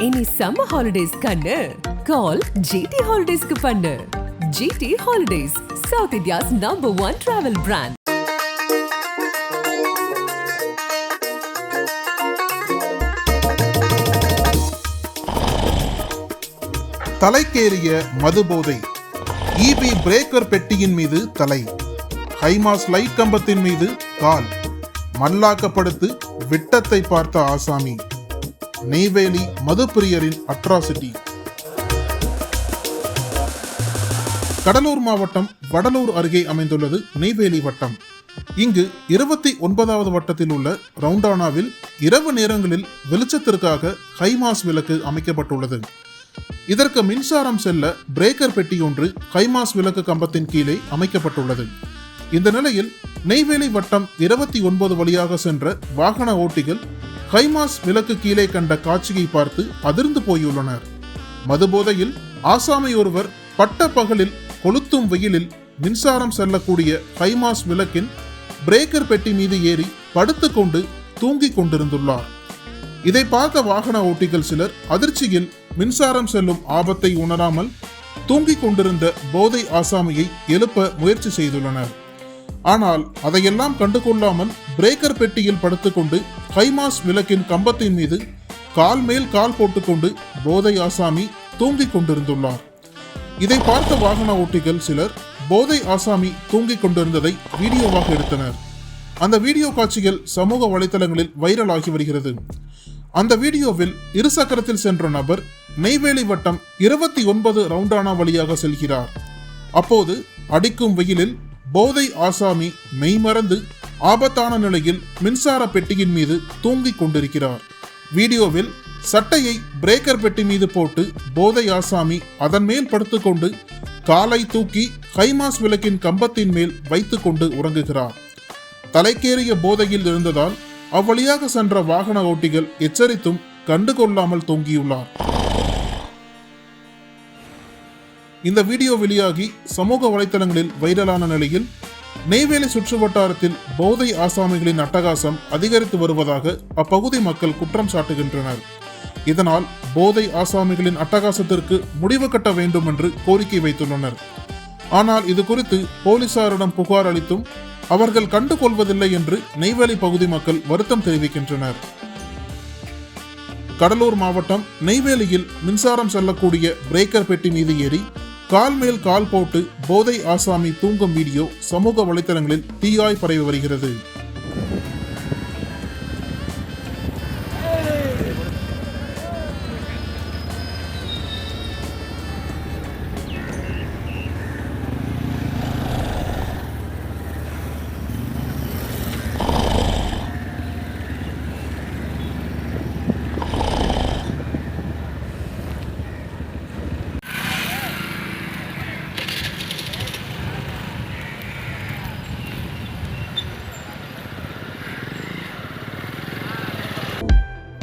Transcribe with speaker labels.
Speaker 1: இனி summer holidays கண்ணு. கால் GT ஹாலிடேஸ்க்கு பண்ணு. GT holidays south India's number one travel brand
Speaker 2: தலைக்கேறிய மதுபோதை. இபி பிரேக்கர் பெட்டியின் மீது தலை. ஹைமாஸ் லைட் கம்பத்தின் மீது கால். மல்லாக்கப்படுத்து விட்டத்தை பார்த்த ஆசாமி. நெய்வேலி மதுப்பிரியரின் அட்ராசிட்டி. கடலூர் மாவட்டம் வடலூர் அருகே அமைந்துள்ளது நெய்வேலி வட்டம். இங்கு இருபத்தி ஒன்பதாவது வட்டத்தில் உள்ள ரவுண்டானாவில் இரவு நேரங்களில் வெளிச்சத்திற்காக ஹைமாஸ் விளக்கு அமைக்கப்பட்டுள்ளது. இதற்கு மின்சாரம் செல்ல பிரேக்கர் பெட்டி ஒன்று ஹைமாஸ் விளக்கு கம்பத்தின் கீழே அமைக்கப்பட்டுள்ளது. இந்த நிலையில் நெய்வேலி வட்டம் இருபத்தி ஒன்பது வழியாக சென்ற வாகன ஓட்டிகள் ஹைமாஸ் விளக்கு கீழே கண்ட காட்சியை பார்த்து அதிர்ந்து போயுள்ளனர். மதுபோதையில் ஆசாமி ஒருவர் பட்ட பகலில் கொளுத்தும் வெயிலில் மின்சாரம் செல்லக்கூடிய ஹைமாஸ் விளக்கின் பிரேக்கர் பெட்டி மீது ஏறி படுத்துக்கொண்டு தூங்கிக் கொண்டிருந்துள்ளார். இதை பார்த்த வாகன ஓட்டிகள் சிலர் அதிர்ச்சியில் மின்சாரம் செல்லும் ஆபத்தை உணராமல் தூங்கிக் கொண்டிருந்த போதை ஆசாமியை எழுப்ப முயற்சி செய்துள்ளனர். ஆனால் அதையெல்லாம் கண்டுகொள்ளாமல் பிரேக்கர் பெட்டியில் படுத்துக்கொண்டு ஹைமாஸ் விளக்கின் கம்பத்தின் மீது கால் மேல் கால் போட்டுக்கொண்டு போதை ஆசாமி தூங்கிக் கொண்டிருந்துள்ளார். இதை பார்த்த வாகன ஓட்டிகள் சிலர் போதை ஆசாமி தூங்கிக் கொண்டிருந்ததை வீடியோவாக எடுத்தனர். அந்த வீடியோ காட்சிகள் சமூக வலைதளங்களில் வைரலாகி வருகிறது. அந்த வீடியோவில் இருசக்கரத்தில் சென்ற நபர் நெய்வேலி வட்டம் இருபத்தி ஒன்பது ரவுண்டானா வழியாக செல்கிறார். அப்போது அடிக்கும் வெயிலில் போதை ஆசாமி மெய்மறந்து ஆபத்தான நிலையில் மின்சார பெட்டியின் மீது தூங்கிக் கொண்டிருக்கிறார். வீடியோவில் சட்டையை பிரேக்கர் பெட்டி மீது போட்டு போதை ஆசாமி அதன் மேல் படுத்துக்கொண்டு காலை தூக்கி ஹைமாஸ் விளக்கின் கம்பத்தின் மேல் வைத்துக்கொண்டு உறங்குகிறார். தலைக்கேறிய போதையில் இருந்ததால் அவ்வழியாக சென்ற வாகன ஓட்டிகள் எச்சரித்தும் கண்டுகொள்ளாமல் தூங்கியுள்ளார். இந்த வீடியோ வெளியாகி சமூக வலைத்தளங்களில் வைரலான நிலையில் நெய்வேலி சுற்று வட்டாரத்தில் போதை ஆசாமிகளின் அட்டகாசம் அதிகரித்து வருவதாக அப்பகுதி மக்கள் குற்றம் சாட்டுகின்றனர். இதனால் போதை ஆசாமிகளின் அட்டகாசத்திற்கு முடிவு கட்ட வேண்டும் என்று கோரிக்கை வைத்துள்ளனர். ஆனால் இது குறித்து போலீசாரிடம் புகார் அளித்தும் அவர்கள் கண்டுகொள்வதில்லை என்று நெய்வேலி பகுதி மக்கள் வருத்தம் தெரிவிக்கின்றனர். கடலூர் மாவட்டம் நெய்வேலியில் மின்சாரம் செல்லக்கூடிய பிரேக்கர் பெட்டி மீது ஏறி கால் மேல் கால் போட்டு போதை ஆசாமி தூங்கும் வீடியோ சமூக வலைத்தளங்களில் தீயாய் பரவி வருகிறது.